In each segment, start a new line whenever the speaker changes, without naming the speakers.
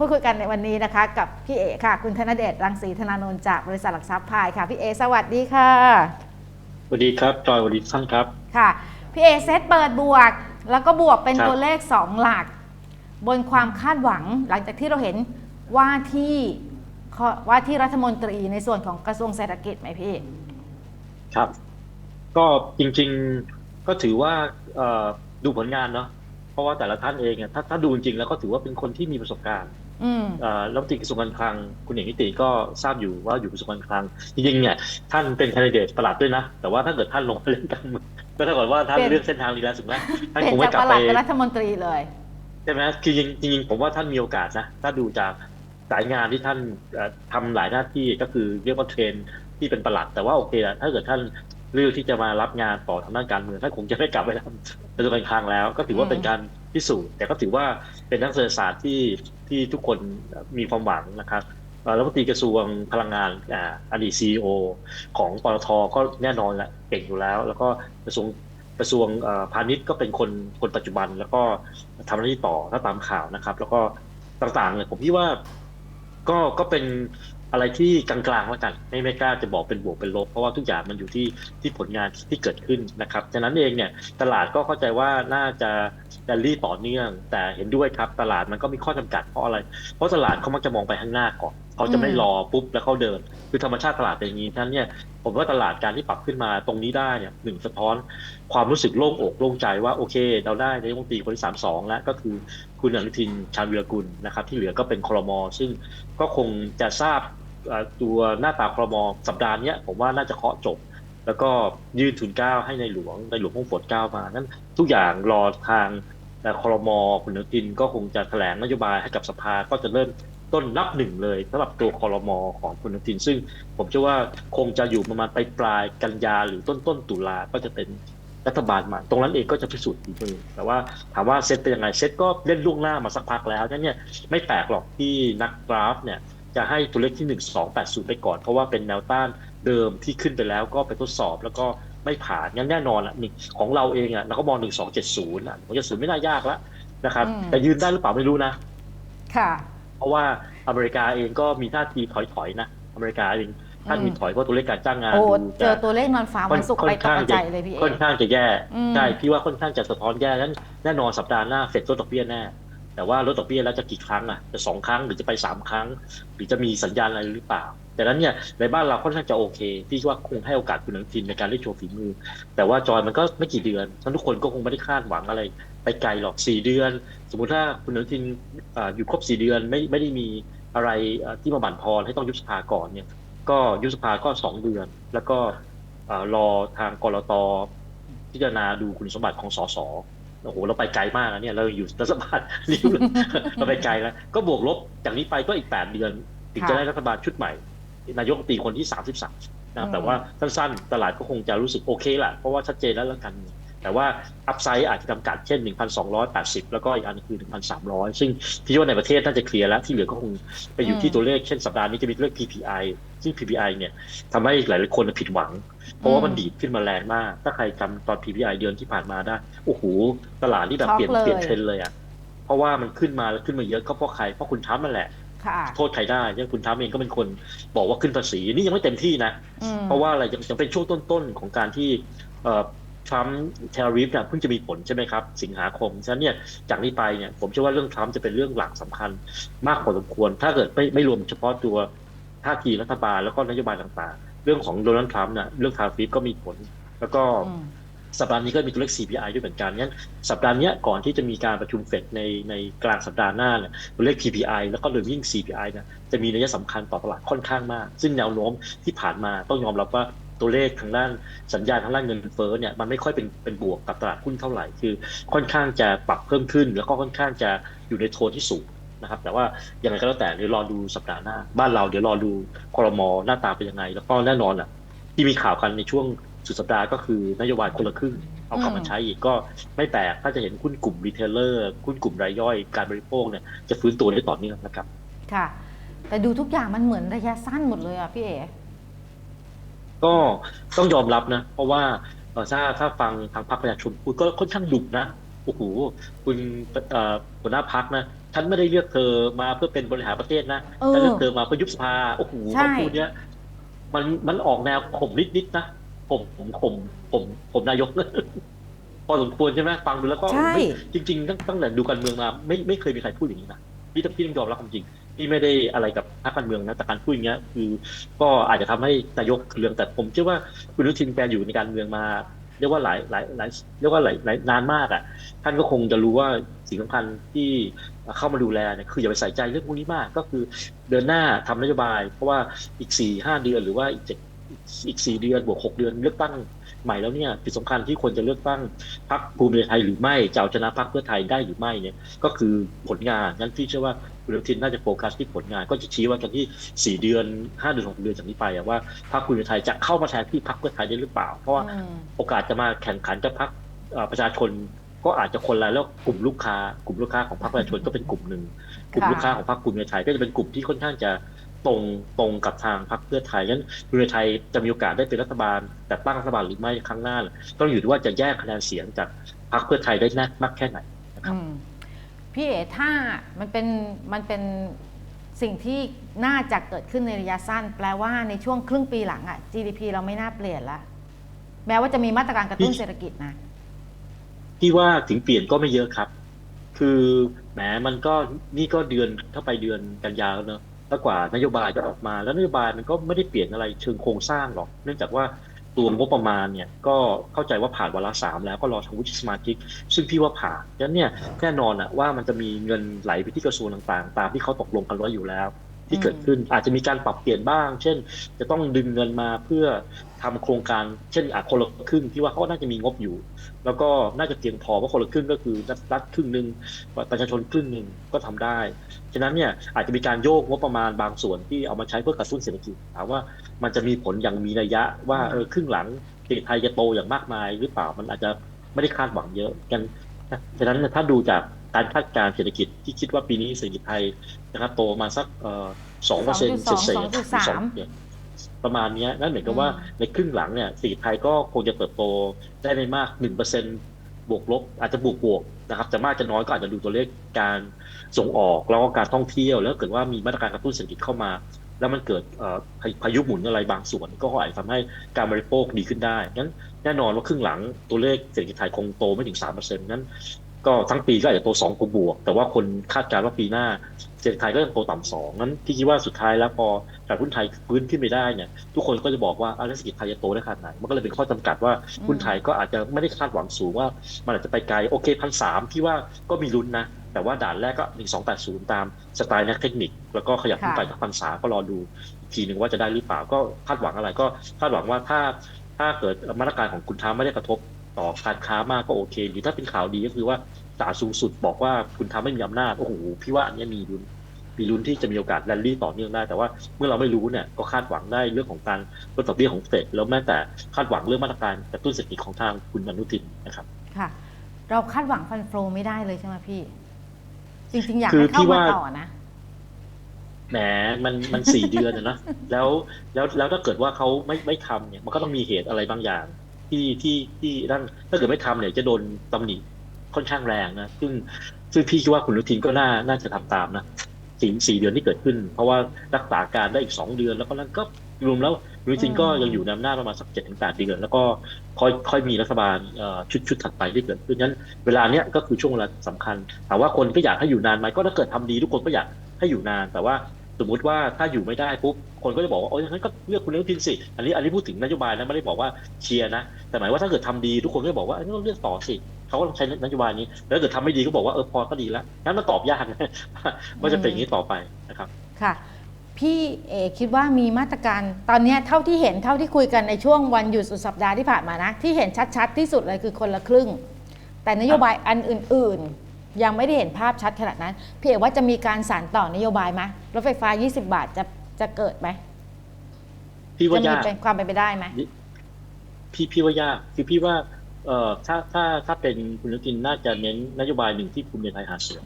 พูดคุยกันในวันนี้นะคะ กับพี่เอค่ะ คุณธนเดชรังสีธนานนท์จากบริษัทหลักทรัพย์พายค่ะ พี่เอสวัสดีค่ะ
สวัสดีครับจอยสวัสดีทุกท่านครับ
ค่ะพี่เอเซตเปิดบวก แล้วก็บวกเป็น
ครับ
ตัวเลข 2 หลัก บนความคาดหวัง หลังจากที่เราเห็นว่าที่ข้อว่าที่รัฐมนตรีในส่วนของกระทรวงเศรษฐกิจไหมพี่
ครับ ก็จริงๆก็ถือว่าเอ่อดูผลงานเนาะเพราะว่าแต่ละท่านเองอะถ้าถ้าดูจริงๆแล้วก็ถือว่าเป็นคนที่มีประสบการณ์
อืม
เอ่อรัฐมนตรีกระทรวงการคลัง คุณเอกนิติก็ทราบอยู่ว่าอยู่กระทรวงการคลัง จริงๆเนี่ยท่านเป็นแคนดิเดตประหลัดด้วยนะ แต่ว่าถ้าเกิดท่านลงมาเล่นการเมืองก็เท่ากับว่าท่าน
เป็น
เลือกเส้นทางนี้แล้วถูกไหมท่าน
เป็น
คงไม่
จาก
กลั
ป
บไป
ระหลัดเป็นรัฐมนตรีเลย
ใช่ไหมคือจริงจริงๆผมว่าท่านมีโอกาสนะ ถ้าดูจากสายงานที่ท่านเอ่อทำหลายหน้าที่ก็คือเรียกว่าเทรนที่เป็นประหลัด แต่ว่าโอเคแหละถ้าเกิดท่านเลือกที่จะมารับงานต่อทางด้านการเมืองท่านคงจะไม่กลับไปทำกระทรวงการคลังแล้ว ก็ถือว่าเป็นการ พิสูจน์ แต่ก็ถือว่าเป็นนักเศรษฐศาสตร์ที่ที่ทุกคนมีความหวังนะครับรัฐมนตรีกระทรวงพลังงานออดีตซีอของปตทก็แน่นอนแหละเก่งอยู่แล้ว แล้วก็กระทรวงกระทรวงพาณิชย์ก็เป็นคนคนปัจจุบัน แล้วก็ทำหน้าที่ต่อถ้าตามข่าวนะครับ แล้วก็ต่างๆเนี่ยผมคิดว่าก็ก็เป็น อะไรที่กลางๆแล้วกันไม่ไม่กล้าจะบอกเป็นบวกเป็นลบ เพราะว่าทุกอย่างมันอยู่ที่ที่ผลงานที่เกิดขึ้นนะครับฉะนั้นเองเนี่ยตลาดก็เข้าใจว่าน่าจะแรลลี่ต่อเนื่อง แต่เห็นด้วยครับตลาดมันก็มีข้อจำกัดเพราะอะไร เพราะตลาดเขามักจะมองไปข้างหน้าก่อน เขาจะไม่รอปุ๊บแล้วเขาเดิน คือธรรมชาติตลาดเป็นอย่างนี้ฉะนั้นเนี่ยผมว่าตลาดการที่ปรับขึ้นมาตรงนี้ได้เนี่ยหนึ่งสะท้อนความรู้สึกโล่งอกโล่งใจว่าโอเค เราได้นายกรัฐมนตรีคนที่สามสองแล้วก็คือคุณอนุทินชาญวีรกุลนะครับ ที่เหลือก็เป็นครม ซึ่งก็คงจะทราบเอ่อตัวหน้าตาครมสัปดาห์เนี้ยผมว่าน่าจะเคาะจบ แล้วก็ยื่นทุนเกล้าให้ในหลวงในหลวงคงโปรดเกล้ามานั้นทุกอย่างรอทางแต่ครมคุณอนุทินก็คงจะแถลงนโยบายให้กับสภาก็จะเริ่ม ต้นนับหนึ่งเลยสำหรับตัวครมของคุณอนุทิน ซึ่งผมเชื่อว่าคงจะอยู่ประมาณปลายปลายๆกันยาหรือต้นต้นๆตุลาก็จะเป็นรัฐบาลใหม่ตรงนั้นเองก็จะพิสูจน์ฝีมือแต่ว่าถามว่าเซตเป็นยังไงเซตก็เล่นล่วงหน้ามาสักพักแล้วนั่นเนี่ยไม่แปลกหรอกที่นักกราฟเนี่ยจะให้ตัวเลขที่ 1 2 8 0 ไปก่อน เพราะว่าเป็นแนวต้านเดิมที่ขึ้นไปแล้วก็ไปทดสอบแล้วก็ไม่ผ่านงั้นแน่นอนอะหนึ่งของเราเองอะเราก็มอง1 2 7 0อะ1 7 0ไม่น่ายากแล้วนะครับ
อืม
แต่ยืนได้หรือเปล่าไม่รู้นะ
ค่ะ
เพ ราะว่าอเมริกาเองก็มีท่าทีถอยๆนะอเมริกาเองท่านมีถอยเพราะตัวเลขการจ้างงาน
โอ้
ดู
เจ
จะ
อตัวเลขนอนฟ้าวันศุกร์ไปตกใจเลยพี่เอ
ค่อนข้างจะแย่
อืม
ใช่พี่ว่าค่อนข้างจะสะท้อนแย่นั้นแน่นอนสัปดาห์หน้าเฟดลดดอกเบี้ยแน่แต่ว่าลดดอกเบี้ยแล้วจะกี่ครั้งอะจะสองครั้งหรือจะไปสามครั้ง หรือจะมีสัญญาณอะไรหรือเปล่า แต่นั้นเนี่ยในบ้านเราค่อนข้างจะโอเคพี่ว่าคงให้โอกาสคุณอนุทินในการได้โชว์ฝีมือ แต่ว่าจอยมันก็ไม่กี่เดือนฉะนั้นทุกคนก็คงไม่ได้คาดหวังอะไร ไปไกลหรอกสี่เดือน สมมุติถ้าคุณอนุทินอ่าอยู่ครบสี่เดือนไม่ไม่ได้มีอะไรอ่าที่มาบั่นทอนให้ต้องยุบสภาก่อนเนี่ย ก็ยุบสภาก็สองเดือน แล้วก็เอ่อรอทางกรตพิจารณาดูคุณสมบัติของสสโอ้โหเราไปไกลมากนะเนี่ยเราอยู่รัฐบาลนี่เราไปไกลแล้วก็บวกลบจากนี้ไปก็อีกแปดเดือน ถึงจะได้รัฐบาลชุดใหม่ นายกรัฐมนตรีคนที่สามสิบสามนะครับแต่ว่าสั้นๆตลาดก็คงจะรู้สึกโอเคแหละเพราะว่าชัดเจนแล้วแล้วกัน แต่ว่าอัพไซด์อาจจะจำกัดเช่น 1,280 แล้วก็อีกอันคือ 1,300 ซึ่งพี่ว่าในประเทศน่าจะเคลียร์แล้ว ที่เหลือก็คงไปอยู่ที่ตัวเลขเช่นสัปดาห์นี้จะมีตัวเลข PPI ซึ่ง PPI เนี่ยทำให้หลายๆคนผิดหวัง เพราะว่ามันดีดขึ้นมาแรงมาก ถ้าใครจำตอน PPI เดือนที่ผ่านมาได้ โอ้โห ตลาดนี่แบบเปลี่ยน
ช็อกเลย
เปลี่ยนเทรนด์เลยอะเพราะว่ามันขึ้นมาแล้วขึ้นมาเยอะก็เพราะใครเพราะคุณทรัมป์นั่นแหละ
ค่ะ
โทษใครได้ยังคุณทรัมป์เองก็เป็นคนบอกว่าขึ้นภาษีนี่ยังไม่เต็มที่นะ
อืม
เพราะว่าอะไรยังยังเป็นช่วงต้นๆของการที่เอ่อ ทรัมป์เทอริฟเนี่ยเพิ่งจะมีผลใช่ไหมครับ สิงหาคม ฉะนั้นเนี่ยจากนี้ไปเนี่ยผมเชื่อว่าเรื่องทรัมป์จะเป็นเรื่องหลักสำคัญมากพอสมควร ถ้าเกิดไม่ไม่รวมเฉพาะตัวท่าทีรัฐบาลแล้วก็นโยบายต่างๆ เรื่องของโดนัลด์ทรัมป์เนี่ยเรื่องทาริฟก็มีผล แล้วก็สัปดาห์นี้ก็มีตัวเลข CPI ด้วยเหมือนกันงั้นสัปดาห์นี้ก่อนที่จะมีการประชุมเฟดในในกลางสัปดาห์หน้าเนี่ยตัวเลข PPI แล้วก็โดยยิ่ง CPI เนี่ยจะมีนัยสำคัญต่อตลาดค่อนข้างมาก ซึ่งแนวโน้มที่ผ่านมาต้องยอมรับว่า ตัวเลขทางด้านสัญญาณทางด้านเงินเฟ้อเนี่ยมันไม่ค่อยเป็นเป็นบวกกับตลาดหุ้นเท่าไหร่คือ ค่อนข้างจะปรับเพิ่มขึ้น แล้วก็ค่อนข้างจะอยู่ในโทนที่สูงนะครับ แต่ว่ายังไงก็แล้วแต่เดี๋ยวรอดูสัปดาห์หน้า บ้านเราเดี๋ยวรอดูคอรมอหน้าตาเป็นยังไง แล้วก็แน่นอนอะที่มีข่าวกันในช่วงสุดสัปดาห์ก็คือนโยบายคนละครึ่งเอากลับมาใช้อีกก็ไม่แปลกถ้าจะเห็นหุ้นกลุ่มรีเทลเลอร์หุ้นกลุ่มรายย่อยการบริโภคเนี่ยจะฟื้นตัวได้ต่อเนื่องนะครับ
ค่ะ แต่ดูทุกอย่างมันเหมือนระยะสั้นหมดเลยอะพี่เอ
ก็ต้องยอมรับนะ เพราะว่าเอ่อถ้าถ้าฟังทางพรรคประชาชนพูดก็ค่อนข้างดุนะโอ้โหคุณเอ่อหัวหน้าพักนะฉันไม่ได้เลือกเธอมาเพื่อเป็นบริหารประเทศนะ
เออ
ฉันเลือกเธอมาเพื่อยุบสภาโอ้โห
ใช่
คำพูดเนี้ยมันมันออกแนวข่มนิดๆนะข่มผมข่มผมผมนายกพอสมควรใช่ไหมฟังดูแล้วก็
ใช่
ไม่จริงๆตั้งตั้งแต่ดูการเมืองมาไม่ไม่เคยมีใครพูดอย่างนี้นะพี่ต้องพี่ต้องยอมรับความจริง พี่ไม่ได้อะไรกับพรรคการเมืองนะแต่การพูดอย่างเงี้ยคือ ก็อาจจะทำให้นายกเรื่องแต่ผมเชื่อว่าคุณอนุทินแกอยู่ในการเมืองมา เรียกว่าหลายหลายหลายเรียกว่าหลายหลายนานมากอะท่านก็คงจะรู้ว่าสิ่งสำคัญที่เข้ามาดูแลเนี่ยคืออย่าไปใส่ใจเรื่องพวกนี้มาก ก็คือเดินหน้าทำนโยบาย เพราะว่าอีกสี่ห้าเดือนหรือว่าอีกเจ็ดอีกสี่เดือนบวกหกเดือนเลือกตั้งใหม่แล้วเนี่ยสิ่งสำคัญที่ควรจะเลือกตั้งพรรคภูมิใจไทยหรือไม่จะเอาชนะพรรคเพื่อไทยได้หรือไม่เนี่ยก็คือผลงานงั้นพี่เชื่อว่า คุณอนุทินน่าจะโฟกัสที่ผลงาน ก็จะชี้ว่ากันที่สี่เดือนห้าเดือนหกเดือนจากนี้ไปอะว่าพรรคภูมิใจไทยจะเข้ามาแทนที่พรรคเพื่อไทยได้หรือเปล่า เพราะว่า
อืม
โอกาสจะมาแข่งขันกับพรรคเอ่อประชาชนก็อาจจะคนละแล้วกลุ่มลูกค้ากลุ่มลูกค้าของพรรคประชาชนก็เป็นกลุ่มหนึ่งกลุ่ม
ค่ะ
ลูกค้าของพรรคภูมิใจไทยก็จะเป็นกลุ่มที่ค่อนข้างจะตรงตรงกับทางพรรคเพื่อไทยงั้นภูมิใจไทยจะมีโอกาสได้เป็นรัฐบาล แต่ตั้งรัฐบาลหรือไม่ครั้งหน้าเนี่ยต้องอยู่ที่ว่าจะแยกคะแนนเสียงจากพรรคเพื่อไทยได้มากแค่ไหน
อืม พี่เอ๋ถ้ามันเป็นมันเป็นสิ่งที่น่าจะเกิดขึ้นในระยะสั้น แปลว่าในช่วงครึ่งปีหลังอะ GDP เราไม่น่าเปลี่ยนละแม้ว่าจะมีมาตรการกระตุ้นเศรษฐกิจนะ
ที่ว่าถึงเปลี่ยนก็ไม่เยอะครับ คือแหมมันก็นี่ก็เดือนถ้าไปเดือนกันยาแล้วเนอะแล้วกว่านโยบายจะออกมา แล้วนโยบายมันก็ไม่ได้เปลี่ยนอะไรเชิงโครงสร้างหรอก เนื่องจากว่า ตัวงบประมาณเนี่ยก็เข้าใจว่าผ่านวาระสามแล้วก็รอทางวุฒิสมาชิก ซึ่งพี่ว่าผ่านดังนั้นเนี่ยแน่นอนอะว่ามันจะมีเงินไหลไปที่กระทรวงต่างๆ ตามที่เขาตกลงกันไว้อยู่แล้ว ที่เกิดขึ้น อาจจะมีการปรับเปลี่ยนบ้าง เช่น จะต้องดึงเงินมาเพื่อทำโครงการ เช่นอาคนละครึ่งที่ว่าเขาน่าจะมีงบอยู่ แล้วก็น่าจะเพียงพอเพราะคนละครึ่งก็คือรัฐครึ่งหนึ่งประชาชนครึ่งหนึ่งก็ทำได้ ฉะนั้นเนี่ยอาจจะมีการโยกงบประมาณบางส่วนที่เอามาใช้เพื่อกระตุ้นเศรษฐกิจถามว่ามันจะมีผลอย่างมีนัยยะว่าเออครึ่งหลังเศรษฐไทยจะโตอย่างมากมายหรือเปล่ามันอาจจะไม่ได้คาดหวังเยอะกันฉะนั้นถ้าดูจาก การคาดการณ์เศรษฐกิจที่คิดว่าปีนี้เศรษฐกิจไทยนะครับโตมาสักเอ่อสองเปอร์เซ็นต์เศษๆ
2.3
เนี่ยประมาณเนี้ยนั่นเหมือนกับว่า
อืม
ในครึ่งหลังเนี่ยเศรษฐกิจไทยก็คงจะเติบโตได้ไม่มากหนึ่งเปอร์เซ็นบวกลบอาจจะบวกบวกนะครับจะมากจะน้อยก็อาจจะดูตัวเลขการส่งออกแล้วก็การท่องเที่ยวแล้วเกิดว่ามีมาตรการกระตุ้นเศรษฐกิจเข้ามา แล้วมันเกิดเอ่อพาพายุหมุนอะไรบางส่วน ก็อาจจะทำให้การบริโภคดีขึ้นได้งั้นแน่นอนว่าครึ่งหลังตัวเลขเศรษฐกิจไทยคงโตไม่ถึงสามเปอร์เซ็นต์นั้น ก็ทั้งปีก็อาจจะโตสองบวก แต่ว่าคนคาดการณ์ว่าปีหน้าเศรษฐกิจไทยก็ยังโตต่ำสองนั้นพี่คิดว่าสุดท้ายแล้วพอตลาดหุ้นไทยฟื้นขึ้นไปได้เนี่ยทุกคนก็จะบอกว่าอะแล้วเศรษฐกิจไทยจะโตได้ขนาดไหนมันก็เลยเป็นข้อจำกัดว่าหุ้นไทยก็อาจจะไม่ได้คาดหวังสูงว่ามันอาจจะไปไกลโอเคพันสามพี่ว่าก็มีลุ้นนะแต่ว่าด่านแรกก็หนึ่งสองแปดศูนย์ตามสไตล์นักเทคนิค แล้วก็ขยับขึ้นไปจากพันสามก็รอดูอีกทีหนึ่งว่าจะได้หรือเปล่าก็คาดหวังอะไรก็คาดหวังว่าถ้าถ้าเกิดมาตรการของคุณทรัมป์ไม่ได้กระทบ ต่อการค้ามากก็โอเค หรือถ้าเป็นข่าวดีก็คือว่าศาลสูงสุดบอกว่าคุณทำไม่มีอำนาจโอ้โหพี่ว่าอันเนี้ยมีลุ้นมีลุ้นที่จะมีโอกาสแรลลี่ต่อเนื่องได้ แต่ว่าเมื่อเราไม่รู้เนี่ยก็คาดหวังได้เรื่องของการลดดอกเบี้ยของเฟดแล้วแม้แต่คาดหวังเรื่องมาตรการกระตุ้นเศรษฐกิจของทางคุณอนุทินนะครับ
ค่ะ เราคาดหวังฟันโฟลไม่ได้เลยใช่ไหมพี่ จริง ๆ อยาก
คือ
ให้เข้า
พี่
มา
ว่า
ต่อนะ
แหมมันมันสี่เดือนอะนะแล้วแล้วแล้วถ้าเกิดว่าเขาไม่ไม่ทำเนี่ย มันก็ต้องมีเหตุอะไรบางอย่าง ที่ที่ที่นั่นถ้าเกิดไม่ทำเนี่ยจะโดนตำหนิค่อนข้างแรงนะซึ่งซึ่งพี่คิดว่าคุณอนุทินก็น่าน่าจะทำตามนะสี่สี่เดือนที่เกิดขึ้น เพราะว่ารักษาการได้อีกสองเดือน แล้วก็นั้นก็รวมแล้วคุทินก็ยังอยู่ในอำนาจประมาณสักเจ็ดถึงแปดเดือน แล้วก็ค่อยค่อยมีรัฐบาลชุดชุดถัดไปที่เกิดขึ้นนั้นเวลาเนี้ยก็คือช่วงเวลาสำคัญถามว่าคนก็อยากให้อยู่นานไหมก็ถ้าเกิดทำดีทุกคนก็อยากให้อยู่นาน แต่ว่า สมมุติว่าถ้าอยู่ไม่ได้ปุ๊บคนก็จะบอกว่าโอ้ยงั้นก็เลือกคุณอนุทินสิอันนี้อันนี้พูดถึงนโยบายนะไม่ได้บอกว่าเชียร์นะแต่หมายว่าถ้าเกิดทำดีทุกคนก็จะบอกว่าอันนี้ก็เลือกต่อสิเขาก็ต้องใช้นโยบายนี้ แล้วถ้าเกิดทำไม่ดีก็บอกว่าเออพอก็ดีแล้วงั้นมันตอบยากนะว่าจะเป็นอย่างนี้ต่อไปนะครับ
ค่ะพี่เอคิดว่ามีมาตรการตอนนี้เท่าที่เห็นเท่าที่คุยกันในช่วงวันหยุดสุดสัปดาห์ที่ผ่านมานะ ที่เห็นชัดๆที่สุดเลยคือคนละครึ่ง แต่นโยบายอันอื่น ๆ ยังไม่ได้เห็นภาพชัดขนาดนั้นพี่เอกว่าจะมีการสานต่อนโยบายไหมรถไฟฟ้า 20 บาทจะจะเกิดไหม
พี่ว่า
จะมี
ยาก
เป็นความเป็นไปได้ไหม
พี่พี่ว่ายากคือพี่ว่า เอ่อถ้าถ้าถ้าเป็นคุณอนุทินน่าจะเน้นนโยบายหนึ่งที่ภูมิใจไทยหาเสียง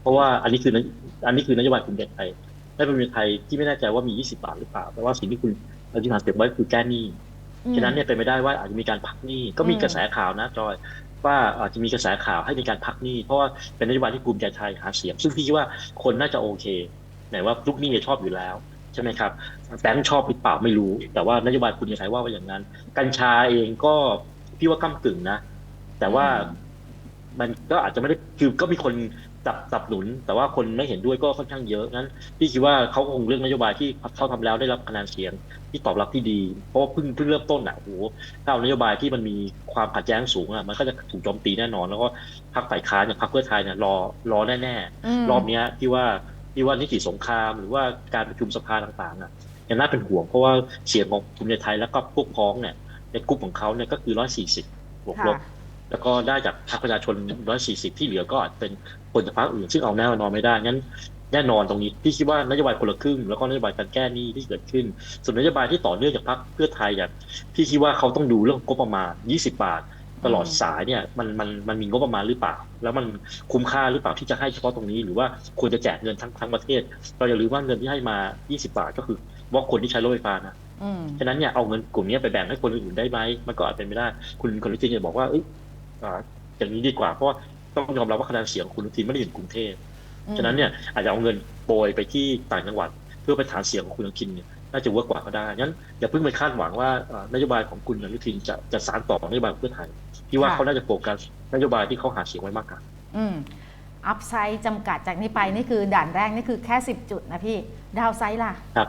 เพราะว่าอันนี้คือนอันนี้คือนโยบายภูมิใจไทยและภูมิใจไทยที่ไม่แน่ใจว่ามี 20 บาทหรือเปล่าแต่ว่าสิ่งที่คุณอนุทินหาเสียงไว้คือแก้หนี้
อืม
ฉะนั้นเนี่ยเป็นไม่ได้ว่าอาจจะมีการพักหนี้ก็มี
อืม
กระแสข่าวนะจอย ว่าอาจจะมีกระแสข่าวให้มีการพักหนี้เพราะว่าเป็นนโยบายที่ภูมิใจไทยหาเสียง ซึ่งพี่คิดว่าคนน่าจะโอเคไหนว่าลูกหนี้ชอบอยู่แล้วใช่ไหมครับแบงค์ชอบหรือเปล่าไม่รู้ แต่ว่านโยบายภูมิใจไทยว่าไว้อย่างนั้น กัญชาเองก็พี่ว่าก้ากึ่งนะ แต่ว่ามันก็อาจจะไม่ได้คือก็มีคน จับจับหนุน แต่ว่าคนไม่เห็นด้วยก็ค่อนข้างเยอะงั้นพี่คิดว่าเขาคงเลือกนโยบายที่เขาทำแล้วได้รับคะแนนเสียงที่ตอบรับที่ดี เพราะว่าเพิ่งเพิ่งเริ่มต้นอะโอ้โหถ้าเอานโยบายที่มันมีความขัดแย้งสูงอะมันก็จะถูกโจมตีแน่นอน แล้วก็พรรคฝ่ายค้านอย่างพรรคเพื่อไทยเนี่ยรอรอแน่
ม
ๆรอบเนี้ยที่ว่าที่ว่านิติสงครามหรือว่าการประชุมสภาต่างๆอะยังน่าเป็นห่วงเพราะว่าเสียงของภูมิใจไทยแล้วก็พวกพ้องเนี่ยในกลุ่มของเขาเนี่ยก็คือร้อยสี่สิบบวกลบ
ค่ะ
แล้วก็ได้จากพรรคประชาชน140ที่เหลือก็อาจเป็นคนจากพรรคอื่นซึ่งเอาแน่นอนไม่ได้งั้นแน่นอนตรงนี้พี่คิดว่านโยบายคนละครึ่งแล้วก็นโยบายการแก้หนี้ที่เกิดขึ้น ส่วนนโยบายที่ต่อเนื่องจากพรรคเพื่อไทยอย่างพี่คิดว่าเขาต้องดูเรื่องงบประมาณ 20 บาท ตลอดสายเนี่ยมันมันมันมีงบประมาณหรือเปล่า แล้วมันคุ้มค่าหรือเปล่าที่จะให้เฉพาะตรงนี้ หรือว่าควรจะแจกเงินทั้งทั้งประเทศ เราอย่าลืมว่าเงินที่ให้มา 20 บาทก็คือว่าคนที่ใช้รถไฟฟ้านะ
อืม
ฉะนั้นเนี่ยเอาเงินกลุ่มนี้ไปแบ่งให้คนอื่นได้ไหมมันก็อาจเป็นไม่ได้ คุณคุณลุทินจะบอกว่าเอ้ยอ่าอย่างนี้ดีกว่าเพราะว่าต้องยอมรับว่าคะแนนเสียงของคุณลุทินไม่ได้อยู่กรุงเทพฉะนั้นเนี่ยอาจจะเอาเงินโปรยไปที่ต่างจังหวัด เพื่อไปฐานเสียงของคุณอนุทินเนี่ยน่าจะเวิร์กกว่าก็ได้งั้นอย่าเพิ่งไปคาดหวังว่าเอ่อนโยบายของคุณอนุทินจะจะสานต่อนโยบายของเพื่อไทยพี่ว่า
ค่ะ
เขาน่าจะโฟกัสนโยบายที่เขาหาเสียงไว้มากกว่า
อืมอัพไซด์จำกัดจากนี้ไปนี่คือด่านแรกนี่คือแค่10จุดนะพี่ดาวไซด์ล่ะ
ครับ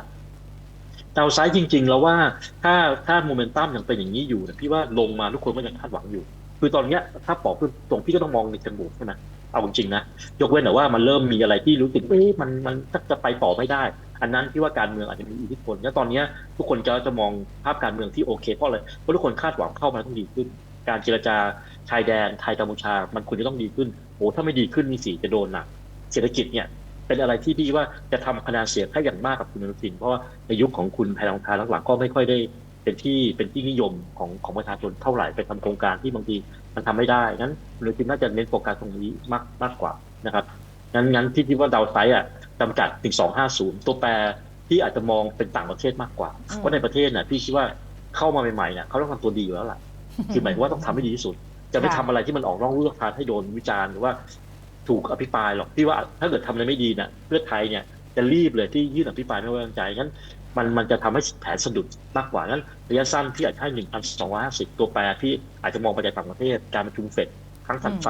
ดาวไซด์จริง ๆ แล้วว่าถ้าถ้าโมเมนตัมยังเป็นอย่างนี้อยู่เนี่ยพี่ว่าลงมาทุกคนก็ยังคาดหวังอยู่ คือตอนเนี้ยถ้าปอกตรงพี่ก็ต้องมองในเชิงบวกใช่ไหมเอาจริงๆนะยกเว้นแต่ว่ามันเริ่มมีอะไรที่รู้สึกเอ๊ะมันมันจะไปต่อไม่ได้ อันนั้นพี่ว่าการเมืองอาจจะมีอิทธิพลแล้วตอนเนี้ยทุกคนจะจะมองภาพการเมืองที่โอเคเพราะอะไรเพราะทุกคนคาดหวังเข้ามาต้องดีขึ้น การเจรจาชายแดนไทยกัมพูชา มันควรจะต้องดีขึ้นโอ้ถ้าไม่ดีขึ้นนี่สิจะโดนหนักเศรษฐกิจเนี่ยเป็นอะไรที่พี่ว่าจะทำคะแนนเสียงให้อย่างมากกับคุณอนุทิน เพราะว่าในยุคของคุณแพรทองทานหลังๆก็ไม่ค่อยได้ เป็นที่เป็นที่นิยมของของประชาชนเท่าไหร่ไปทำโครงการที่บางทีมันทำไม่ได้งั้นคุณอนุทินน่าจะเน้นโฟกัสตรงนี้มากมากกว่านะครับงั้นงั้นพี่คิดว่าดาวไซด์อะจำกัดถึง250ตัวแปรที่อาจจะมองเป็นต่างประเทศมากกว่า
อืม
เพราะในประเทศน่ะพี่คิดว่าเข้ามาใหม่ๆเนี่ยเขาต้องทำตัวดีอยู่แล้วล่ะคือหมายถึงว่าต้องทำให้ดีที่สุด จะไม่
ค่ะ
ทำอะไรที่มันออกนอกรูทางให้โดนวิจารณ์หรือว่าถูกอภิปรายหรอกพี่ว่าถ้าเกิดทำอะไรไม่ดีเนี่ยเพื่อไทยเนี่ยจะรีบเลยที่ยื่นอภิปรายไม่ไว้วางใจงั้น มันมันจะทำให้แผนสะดุดมากกว่างั้นระยะสั้นพี่อาจจะให้หนึ่งพันสองร้อยห้าสิบตัวแปรพี่อาจจะมองไปจากต่างประเทศการประชุมเฟดครั้งถัดไป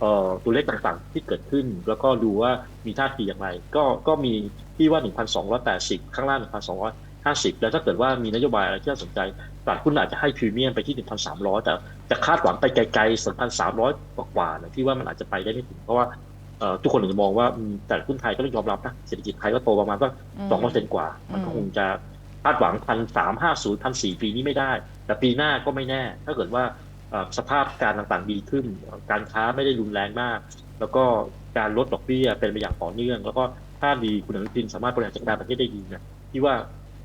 เอ่อตัวเลขต่างๆ ที่เกิดขึ้น แล้วก็ดูว่ามีท่าทีอย่างไร ก็ก็มีพี่ว่าหนึ่งพันสองร้อยแปดสิบข้างล่างหนึ่งพันสองร้อยห้าสิบแล้วถ้าเกิดว่ามีนโยบายอะไรที่น่าสนใจตลาดหุ้นอาจจะให้พรีเมียมไปที่ 1,300 แต่จะคาดหวังไปไกลๆ 2,300 กว่าๆเนี่ยที่ว่ามันอาจจะไปได้ไม่ถึงเพราะว่าเอ่อ ทุกคนอาจจะมองว่าอืมแต่หุ้นไทยก็ต้องยอมรับนะเศรษฐกิจไทยก็โตประมาณสัก
อืม
สองเปอร์เซ็นต์กว่า มันก็
อืม
คงจะคาดหวังพันสามห้าศูนย์พันสี่ปีนี้ไม่ได้ แต่ปีหน้าก็ไม่แน่ ถ้าเกิดว่าเอ่อสภาพการต่างๆดีขึ้น การค้าไม่ได้รุนแรงมาก แล้วก็การลดดอกเบี้ยเป็นไปอย่างต่อเนื่อง แล้วก็ถ้าดีคุณอนุทินสามารถบริหารจัดการประเทศได้ดีเนี่ยที่ว่า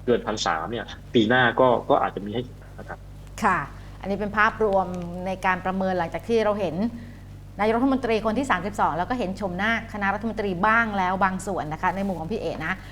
เกินพันสามเนี่ย ปีหน้าก็ก็อาจจะมีให้เห็นนะครับ
ค่ะ อันนี้เป็นภาพรวมในการประเมินหลังจากที่เราเห็น นายกรัฐมนตรีคนที่ 32 แล้วก็เห็นชมหน้าคณะรัฐมนตรีบ้างแล้วบางส่วนนะคะในมุมของพี่เอ๋นะ